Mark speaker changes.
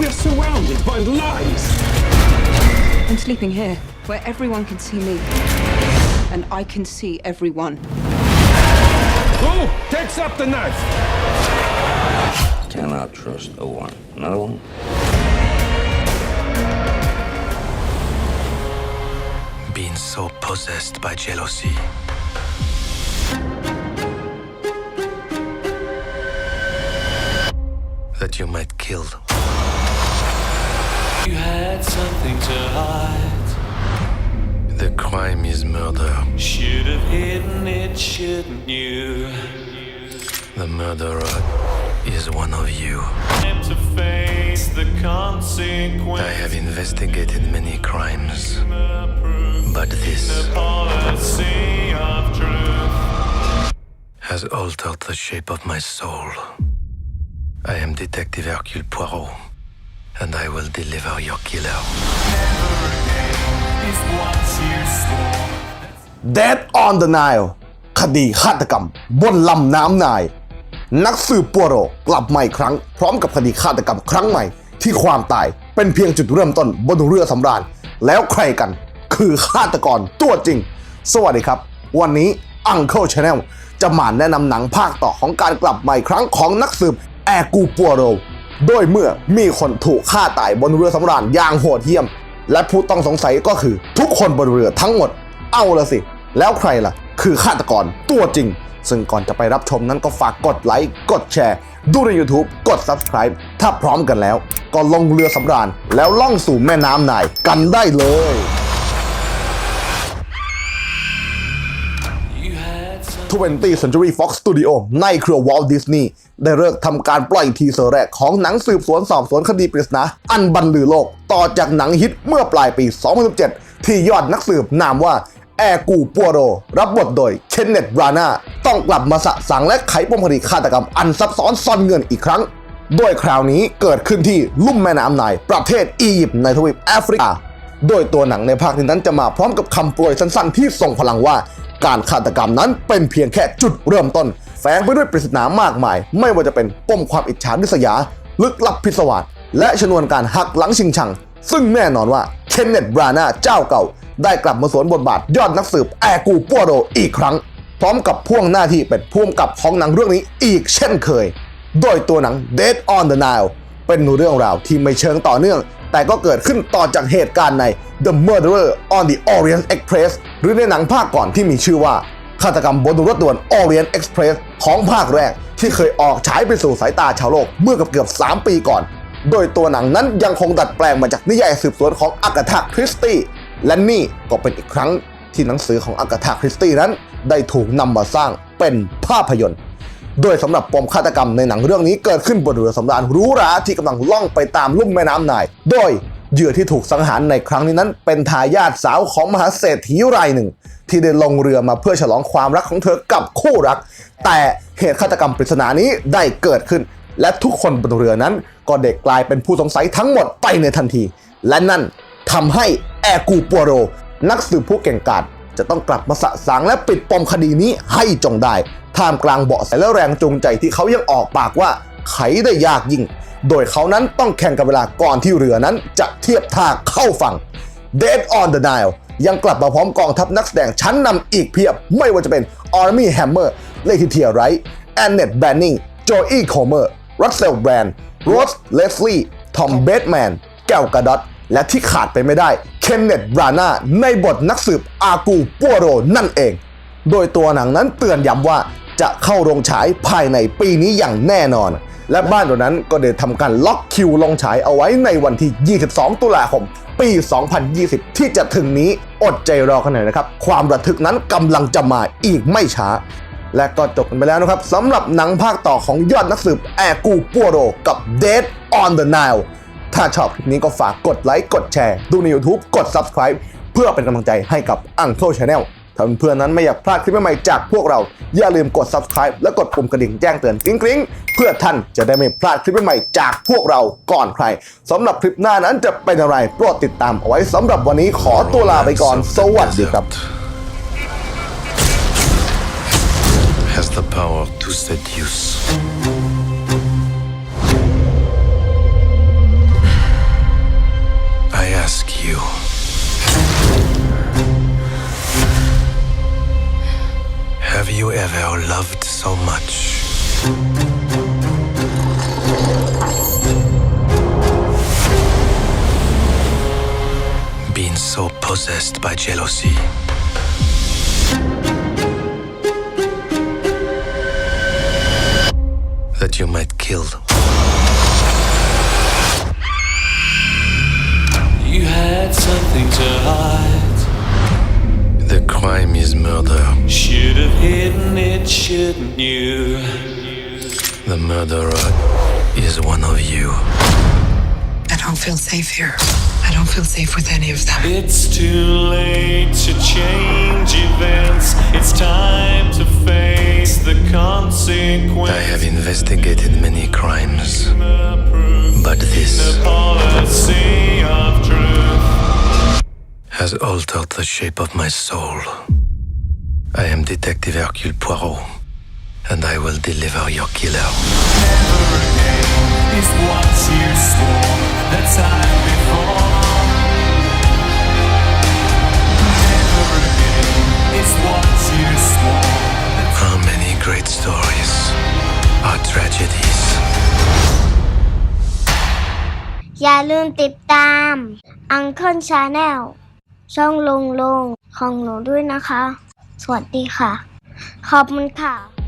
Speaker 1: We are surrounded by lies.
Speaker 2: I'm sleeping here, where everyone can see me. And I can see everyone.
Speaker 1: Who takes up the knife?
Speaker 3: Cannot trust no one. Another one?
Speaker 4: Being so possessed by jealousy. That you might kill.
Speaker 5: You had something to hide.
Speaker 4: The crime is murder.
Speaker 5: Should have hidden it, shouldn't you?
Speaker 4: The murderer is one of you.
Speaker 5: Time to face the consequence.
Speaker 4: I have investigated many crimes, but this
Speaker 5: Policy of truth.
Speaker 4: has altered the shape of my soul. I am Detective Hercule Poirot, and I will deliver your killer.
Speaker 6: Dead on the Nile คดีฆาตกรรม บนลำน้ำนาย นักสืบปัวโรกลับมาอีกครั้ง พร้อมกับคดีฆาตกรรมครั้งใหม่ ที่ความตายเป็นเพียงจุดเริ่มต้นบนเรือสำราญ แล้วใครกัน คือฆาตกรตัวจริง สวัสดีครับ วันนี้ Uncle Channel จะมาแนะนำหนังภาคต่อของการกลับมาอีกครั้งของนักสืบแอกูปัวโร โดยเมื่อมีคนถูกฆ่าตายบนเรือสำราญอย่างโหดเหี้ยม และผู้ต้องสงสัยก็คือทุกคนบนเรือทั้งหมด เอาละสิ แล้วใครล่ะ คือฆาตกรตัวจริง ซึ่งก่อนจะไปรับชมนั้นก็ฝากกดไลค์ กดแชร์ ดูใน YouTube กด Subscribe ถ้าพร้อมกันแล้ว ก็ลงเรือสำราญแล้วล่องสู่แม่น้ำนายกันได้เลย 20th Century Fox Studio ในเครือ Walt Disney ได้เลิกทำการปล่อยทีเซอร์แรกของหนังสืบสวนสอบสวนคดีปริศนาอันบันลือโลก ต่อจากหนังฮิตเมื่อปลายปี 2017 ที่ยอดนักสืบนามว่าแอกูปัวโร รับบทโดยเคนเนตบรานาต้องกลับมาสะสางและไขปมคดีฆาตกรรมอันซับซ้อนซ่อนเงินอีกครั้งโดยคราวนี้เกิดขึ้นที่ลุ่มแม่น้ำไนประเทศอียิปต์ในทวีปแอฟริกา โดยตัวหนังในภาคนี้นั้นจะมาพร้อมกับคำโปรยสั้นๆ ที่ส่งพลังว่า การฆาตกรรมนั้นเป็นเพียงแค่จุดเริ่มต้น แฝงไปด้วยปริศนามากมาย ไม่ว่าจะเป็นปมความอิจฉาริษยา ลึกลับพิศวาสและชนวนการหักหลังชิงชัง ซึ่งแน่นอนว่าเคนเนตบรานาเจ้าเก่า ได้กลับมาสวมบทบาทยอดนักสืบแอกูปัวโรอีกครั้ง พร้อมกับพ่วงหน้าที่เป็นพ่วงกับของหนังเรื่องนี้อีกเช่นเคย โดยตัวหนัง Dead on the Nile เป็นเรื่องราวที่ไม่เชิงต่อเนื่อง แต่ก็เกิดขึ้นต่อจากเหตุการณ์ใน The Murderer on the Orient Express หรือในหนังภาคก่อนที่มีชื่อว่าฆาตกรรมบนรถด่วน Orient Express ของภาคแรกที่เคยออกฉายไปสู่สายตาชาวโลกเมื่อกับเกือบ 3 ปีก่อน โดยตัวหนังนั้นยังคงดัดแปลงมาจากนิยายสืบสวนของอากาธาคริสตี้และนี่ก็เป็นอีกครั้งที่หนังสือของอากาธาคริสตี้นั้น ได้ถูกนำมาสร้างเป็นภาพยนตร์ โดยสำหรับปมฆาตกรรมในหนังเรื่องนี้เกิดขึ้นบนเรือสำราญหรูหราที่กำลังล่องไปตามลุ่มแม่น้ำไนาย โดยเหยื่อที่ถูกสังหารในครั้งนี้นั้น เป็นทายาทสาวของมหาเศรษฐีรายหนึ่ง ที่ได้ลงเรือมาเพื่อฉลองความรักของเธอกับคู่รัก แต่เหตุฆาตกรรมปริศนานี้ได้เกิดขึ้น และทุกคนบนเรือนั้นก็เด็กกลายเป็นผู้สงสัยทั้งหมดไปในทันที และนั่นทำให้แอกูปัวโร นักสืบผู้เก่งกาจจะต้องกลับมาสะสางและปิดปมคดีนี้ให้จงได้ ท่ามกลางเบาะแสและแรงจูงใจที่เขายังออกปากว่าไขได้ยากยิ่ง โดยเขานั้นต้องแข่งกับเวลาก่อนที่เรือนั้นจะเทียบท่าเข้าฝั่ง Dead on the Nile ยังกลับมาพร้อมกองทัพนักแสดงชั้นนำอีกเพียบ ไม่ว่าจะเป็น Army Hammer เลทิเทียไรท์แอนเนตแบนนิงโจอี้โคเมอร์รัสเซลแบรนด์โรสเลสลีย์ทอมเบตแมนแก้วกระดอตและที่ขาดไปไม่ได้เคนเนตบรานาในบทนักสืบอากูปัวโรนั่นเอง โดยตัวหนังนั้นเตือนย้ำว่า จะเข้าโรงฉายภายในปีนี้อย่างแน่นอน และบ้านตัวนั้นก็ได้ทำการล็อกคิวลงฉายเอาไว้ในวันที่ 22 ตุลาคม ปี 2020 ที่จะถึงนี้อดใจรอกันหน่อยนะครับ ความระทึกนั้นกำลังจะมาอีกไม่ช้า และก็จบกันไปแล้วนะครับสำหรับหนังภาคต่อของยอดนักสืบแอร์กูปัวโรกับ Dead on the Nile ถ้าชอบคลิปนี้ก็ฝากกดไลค์กดแชร์ ดูใน YouTube กด Subscribe เพื่อเป็นกำลังใจให้กับ Uncle Channel ถ้าเพื่อนนั้นไม่อยากพลาดคลิปใหม่ๆจากพวกเรา อย่าลืมกด Subscribe และกดปุ่มกระดิ่งแจ้งเตือนกริ๊งๆเพื่อท่านจะได้ไม่พลาดคลิปใหม่จากพวกเราก่อนใครสำหรับคลิปหน้านั้นจะเป็นอะไรโปรดติดตามเอาไว้สำหรับวันนี้ขอตัวลาไปก่อน สวัสดีครับ
Speaker 4: Has the power to seduce. you. Ever loved so much? Been so possessed by jealousy. That you might kill
Speaker 5: shouldn't you?
Speaker 4: The murderer is one of you.
Speaker 7: I don't feel safe here. I don't feel safe with any of them.
Speaker 5: It's too late to change events. It's time to face the consequences.
Speaker 4: I have investigated many crimes, but this
Speaker 5: policy of truth.
Speaker 4: has altered the shape of my soul. I am Detective Hercule Poirot, and I will deliver your killer.
Speaker 5: Is what you swore the time before. Never again is what you swore.
Speaker 4: How many great stories are tragedies?
Speaker 8: อย่าลืมติดตาม Uncle Channel ช่องลุงลุงของหนูด้วยนะคะ สวัสดีค่ะ ขอบคุณค่ะ